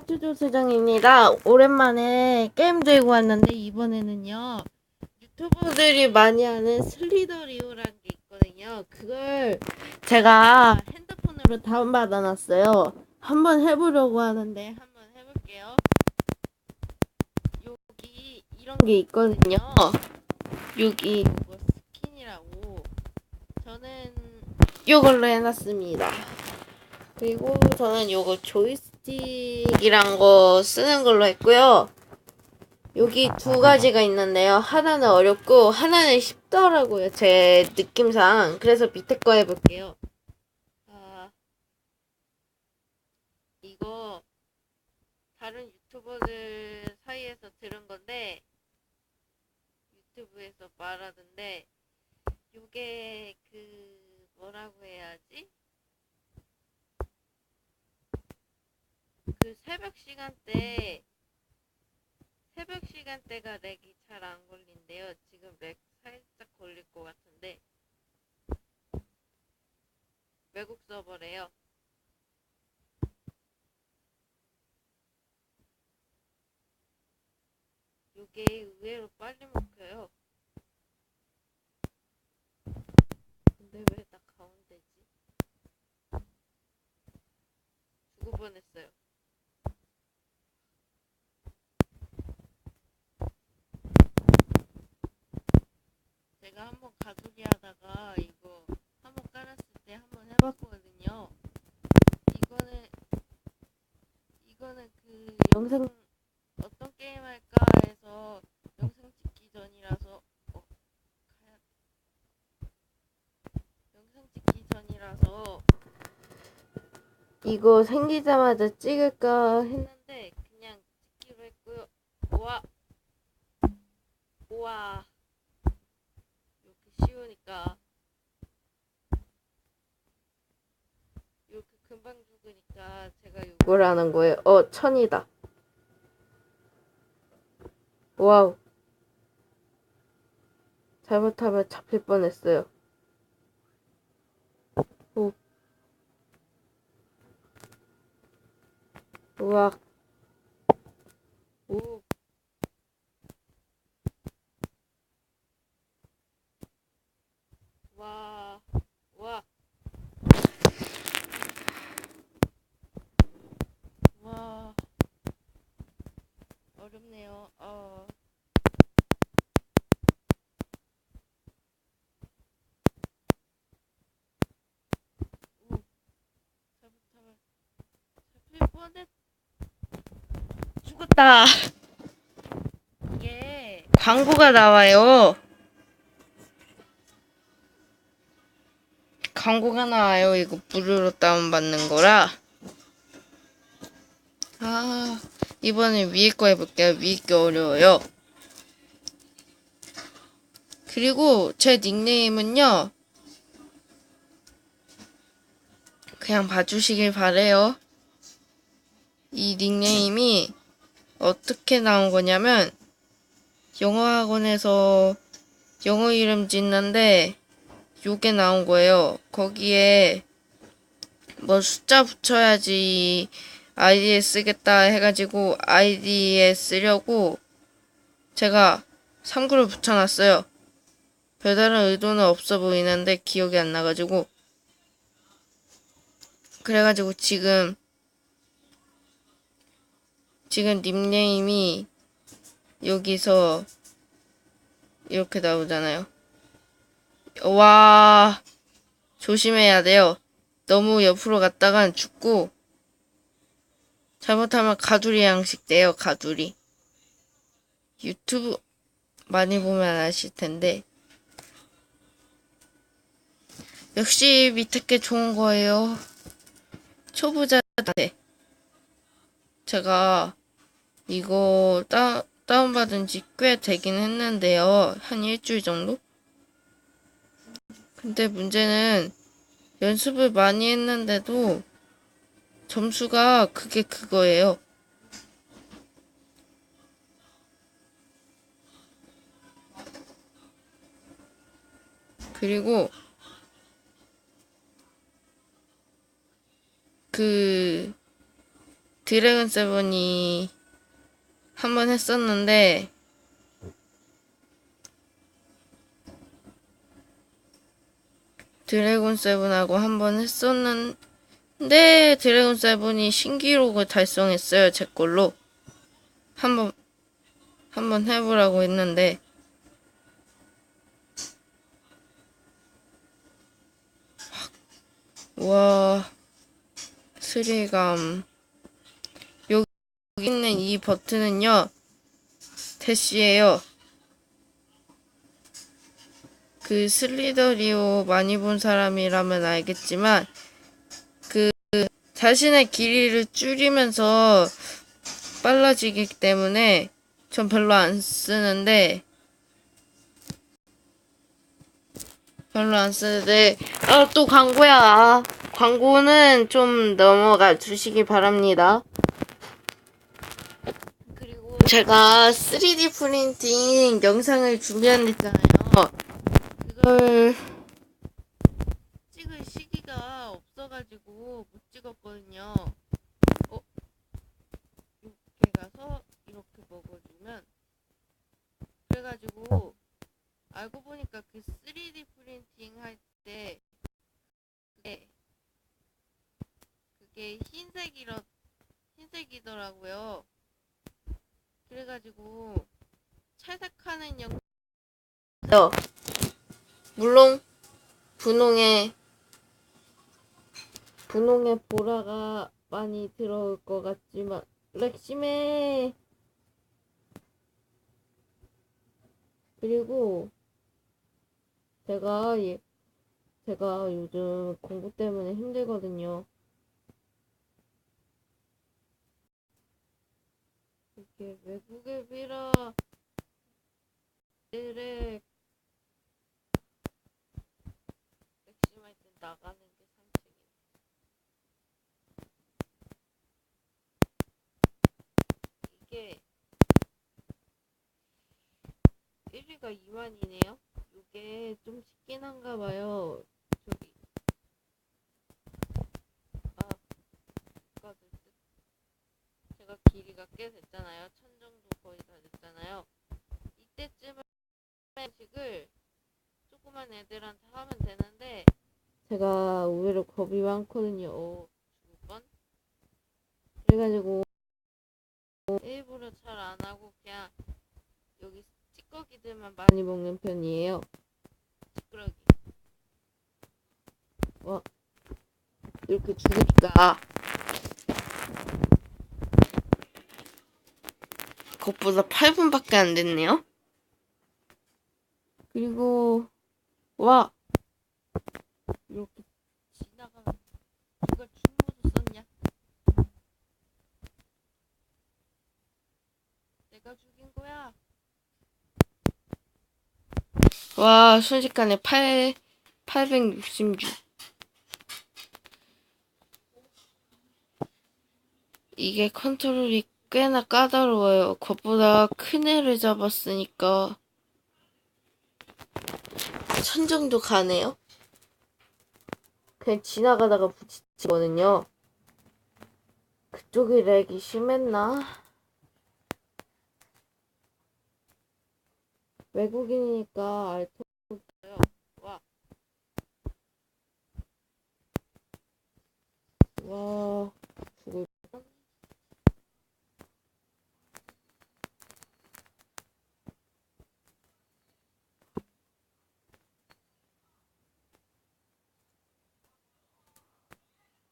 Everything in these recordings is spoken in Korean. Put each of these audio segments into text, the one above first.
투조 세정입니다. 오랜만에 게임 들고 왔는데 이번에는요 유튜버들이 많이 하는 슬리더리오라는 게 있거든요. 그걸 제가 핸드폰으로 다운받아 놨어요. 한번 해보려고 하는데 한번 해볼게요. 여기 이런 게 있거든요. 여기 이거 스킨이라고 저는 이걸로 해놨습니다. 그리고 저는 요거 조이스 틱이란 거 쓰는 걸로 했고요. 여기 두 가지가 있는데요. 하나는 어렵고 하나는 쉽더라고요. 제 느낌상. 그래서 밑에 거 해볼게요. 아, 이거 다른 유튜버들 사이에서 들은 건데 유튜브에서 말하던데 요게 그 뭐라고 해야지? 그 새벽 시간대 새벽 시간대가 렉이 잘 안 걸린대요. 지금 렉 살짝 걸릴 것 같은데 외국 서버래요. 이게 의외로 빨리 먹혀요. 근데 왜 나 가운데지? 죽을 뻔했어요. 제 가 한번 가두리 하다가 이거 한번 깔았을 때 한번 해봤거든요. 이거는 이거는 그 영상 어떤 게임 할까 해서 영상 찍기 전이라서 어, 영상 찍기 전이라서 이거 생기자마자 찍을까 했는데 그냥 찍기로 했고요. 우와 우와 이렇게 쉬우니까 이렇게 금방 죽으니까 제가 이걸 하는 거예요. 어 천이다. 와우. 잘못하면 잡힐 뻔했어요. 오. 우와. 오. 와. 와. 와. 어렵네요. 어. 죽었다. 이게 광고가 나와요. 광고가 나와요. 이거 무료로 다운받는 거라. 아, 이번에 위에 거 해볼게요. 위에 게 어려워요. 그리고 제 닉네임은요. 그냥 봐주시길 바래요. 이 닉네임이 어떻게 나온 거냐면 영어 학원에서 영어 이름 짓는데 요게 나온 거예요. 거기에 뭐 숫자 붙여야지 아이디에 쓰겠다 해가지고 아이디에 쓰려고 제가 3구를 붙여놨어요. 별다른 의도는 없어 보이는데 기억이 안 나가지고 그래가지고 지금 지금 닉네임이 여기서 이렇게 나오잖아요. 와, 조심해야 돼요. 너무 옆으로 갔다간 죽고, 잘못하면 가두리 양식 돼요, 가두리. 유튜브 많이 보면 아실 텐데. 역시 밑에 게 좋은 거예요. 초보자한테. 제가 이거 따, 다운받은 지 꽤 되긴 했는데요. 한 일주일 정도? 근데 문제는 연습을 많이 했는데도 점수가 그게 그거예요. 그리고 그 드래곤 세븐이 한 번 했었는데 드래곤 세븐하고 한 번 했었는 데 드래곤 세븐이 신기록을 달성했어요 제 걸로. 한번 한번 해보라고 했는데. 와 스릴감. 여기 있는 이 버튼은요 대시예요. 그 슬리더리오 많이 본 사람이라면 알겠지만 그 자신의 길이를 줄이면서 빨라지기 때문에 전 별로 안 쓰는데 별로 안 쓰는데. 아 또 광고야. 광고는 좀 넘어가 주시기 바랍니다. 그리고 제가 3D 프린팅 영상을 준비한댔잖아요. 그걸 찍을 없어가지고 못 찍었거든요 어? 이렇게 가서 이렇게 먹어주면 그래가지고 알고 보니까 그 3D 프린팅 할때 그게 그게 흰색이라 흰색이더라고요. 그래가지고 찰색하는 영. 요 물론 분홍에 분홍에 보라가 많이 들어올 것 같지만 렉심해 그리고 제가 예, 제가 요즘 공부 때문에 힘들거든요. 이게 외국의 비라 들의 맥심할 때 나가는 게 산책이 이게 1위가 2만이네요. 이게 좀 쉽긴 한가 봐요. 저기. 아. 제가 길이가 꽤 됐잖아요. 천 정도 거의 다 됐잖아요. 이때쯤에 음식을 조그만 애들한테 하면 되는데 제가 의외로 겁이 많거든요. 어, 죽을 뻔. 그래가지고 일부러 잘 안 하고 그냥 여기 찌꺼기들만 많이 먹는 편이에요. 찌끄러기. 와, 이렇게 죽으니까 그것보다 8분밖에 안 됐네요. 그리고 와 이렇게 지나가는 이걸 충무도 썼냐? 내가 죽인 거야. 와, 순식간에 8, 866. 이게 컨트롤이 꽤나 까다로워요. 그것보다 큰 애를 잡았으니까. 천 정도 가네요. 그냥 지나가다가 부딪히거든요. 그쪽이 렉이 심했나? 외국인이니까 알수 없어요. 와. 와.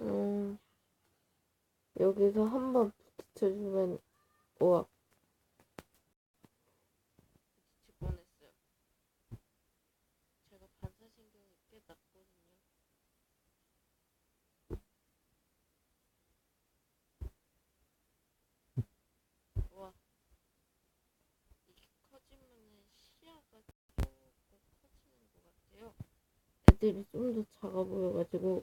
음. 여기서 한번 부딪혀주면, 우와. 부딪힐 뻔했어요. 제가 반사신경이 꽤 낮거든요. 와. 이게 커지면은 시야가 조금 커지는 것 같아요. 애들이 좀 더 작아 보여가지고.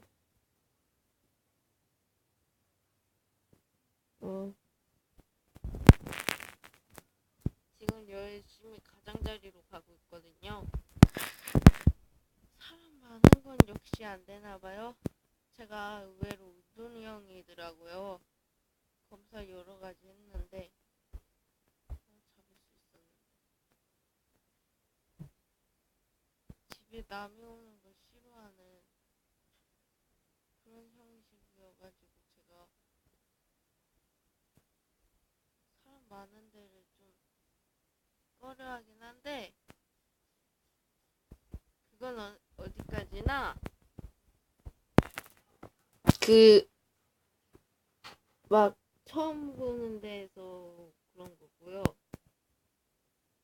어. 지금 열심히 가장자리로 가고 있거든요. 사람 많은 건 역시 안 되나 봐요. 제가 의외로 운동형이더라고요. 검사 여러 가지 했는데 어, 남이 오는 걸 싫어하는 그런 형식이어가지고 제가 많은 데를 좀 꺼려하긴 한데 그건 어, 어디까지나 그 막 처음 보는 데에서 그런 거고요.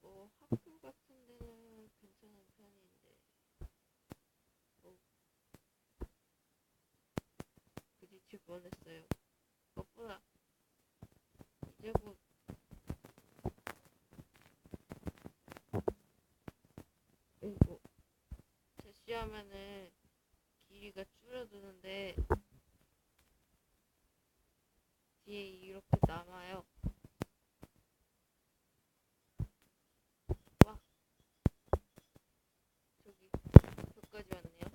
뭐 학교 같은 데는 괜찮은 편인데 뭐 부딪힐 뻔했어요. 그것보다 이제 곧 이거 제시 하면은 길이가 줄어드는데 뒤에 이렇게 남아요. 와 저기 여기까지 왔네요.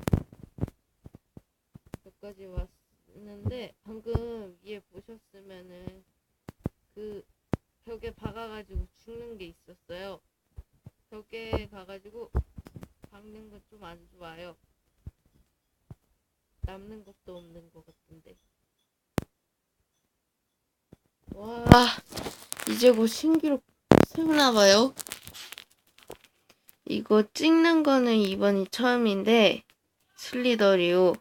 여기까지 왔는데 방금 위에 보셨으면은 그 벽에 박아가지고 죽는 게 있었어요. 벽에 가가지고 박는 건 좀 안 좋아요. 남는 것도 없는 것 같은데. 와, 이제 곧 신기록 세우나봐요. 이거 찍는 거는 이번이 처음인데, 슬리더리오.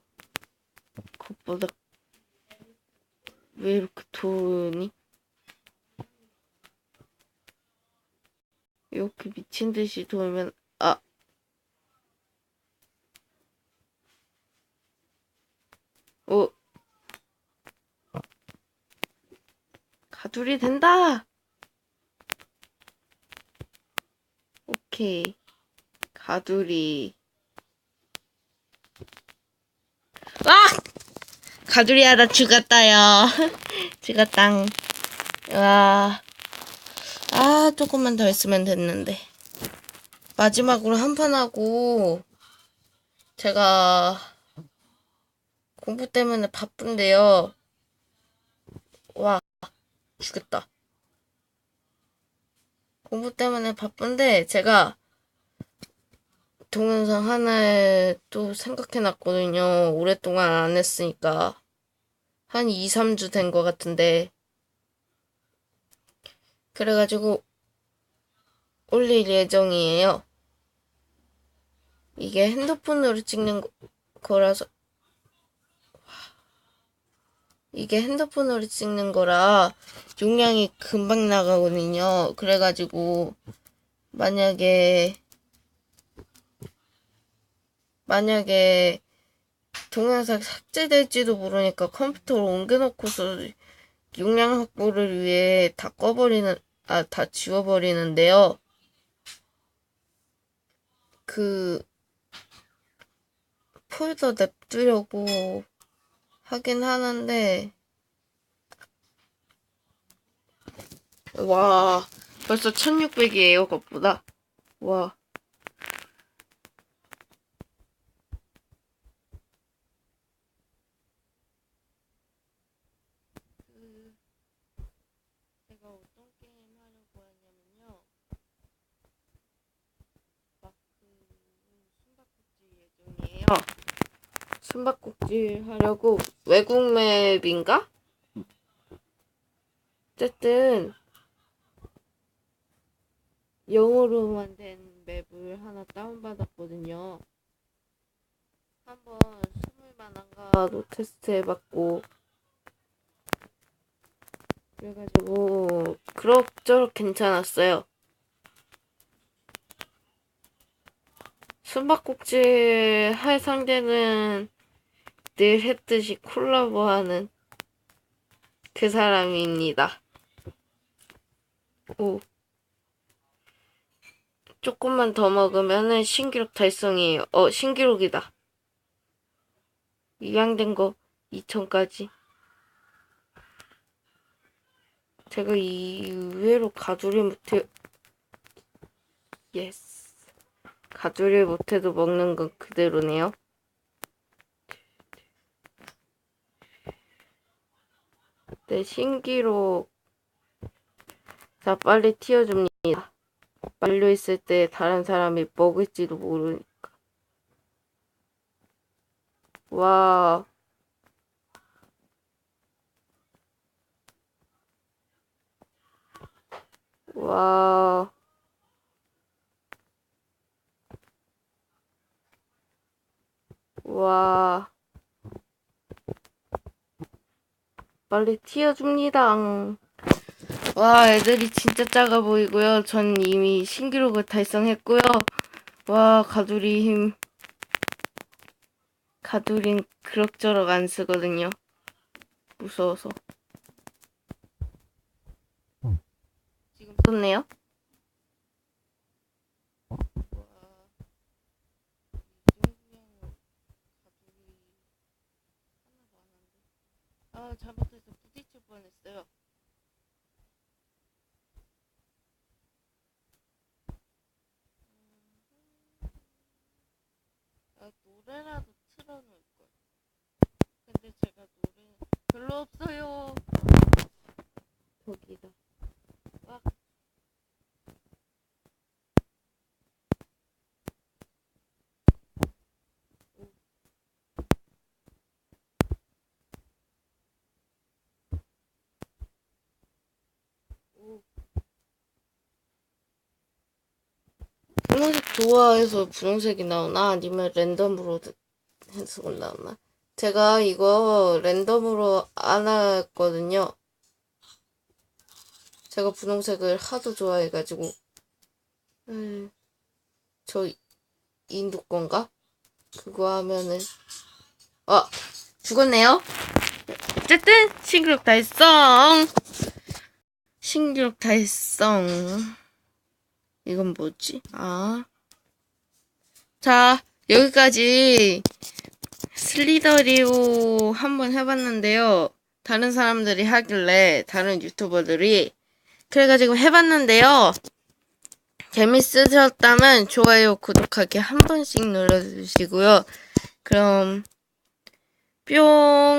그것보다, 왜 이렇게 도니? 이렇게 미친 듯이 돌면, 아. 오. 가둘이 된다! 오케이. 가둘이. 아! 가둘이야, 나 죽었다요. 죽었당. 와. 아, 조금만 더 했으면 됐는데. 마지막으로 한 판 하고, 제가 공부 때문에 바쁜데요. 와, 죽겠다. 공부 때문에 바쁜데, 제가 동영상 하나 또 생각해 놨거든요. 오랫동안 안 했으니까. 한 2, 3주 된 것 같은데. 그래가지고 올릴 예정이에요. 이게 핸드폰으로 찍는 거- 거라서 이게 핸드폰으로 찍는 거라 용량이 금방 나가거든요. 그래가지고 만약에 만약에 동영상 삭제될지도 모르니까 컴퓨터로 옮겨놓고서 용량 확보를 위해 다 꺼버리는 아, 다 지워버리는데요. 그, 폴더 냅두려고 하긴 하는데, 와, 벌써 1600이에요, 그것보다. 와. 그, 제가 어떤 게임 하려고 하냐면요. 막그 숨바꼭질 예정이에요. 숨바꼭질 하려고 외국 맵인가? 어쨌든 영어로만 된 맵을 하나 다운받았거든요. 한번 숨을 만한가도 테스트 해봤고 그래가지고 그럭저럭 괜찮았어요. 숨바꼭질 할 상대는 늘 했듯이 콜라보하는 그 사람입니다. 오. 조금만 더 먹으면은 신기록 달성이에요. 어, 신기록이다. 이양된 거 2000까지. 제가 이외로 가두리 못해. 예스. 가두리 못해도 먹는 건 그대로네요. 네, 신기록. 자, 빨리 튀어줍니다. 말려 있을 때 다른 사람이 먹을지도 모르니까. 와. 와. 와. 빨리 튀어줍니다. 와, 애들이 진짜 작아 보이고요. 전 이미 신기록을 달성했고요. 와, 가두리 힘. 가두린 그럭저럭 안 쓰거든요. 무서워서. 지금 썼네요? 아, 잘못해서 부딪힐 뻔했어요. 아, 노래라도 틀어놓을 걸. 근데 제가 노래 별로 없어요. 저기다. 와. 오. 분홍색 좋아해서 분홍색이 나오나 아니면 랜덤으로 해서 나오나? 제가 이거 랜덤으로 안 했거든요. 제가 분홍색을 하도 좋아해가지고 음, 저 인도 건가? 그거 하면은 아 죽었네요. 어쨌든 신기록 달성. 신기록 달성. 이건 뭐지? 아. 자, 여기까지 슬리더리오 한번 해봤는데요. 다른 사람들이 하길래, 다른 유튜버들이. 그래가지고 해봤는데요. 재밌으셨다면 좋아요, 구독하기 한 번씩 눌러주시고요. 그럼, 뿅!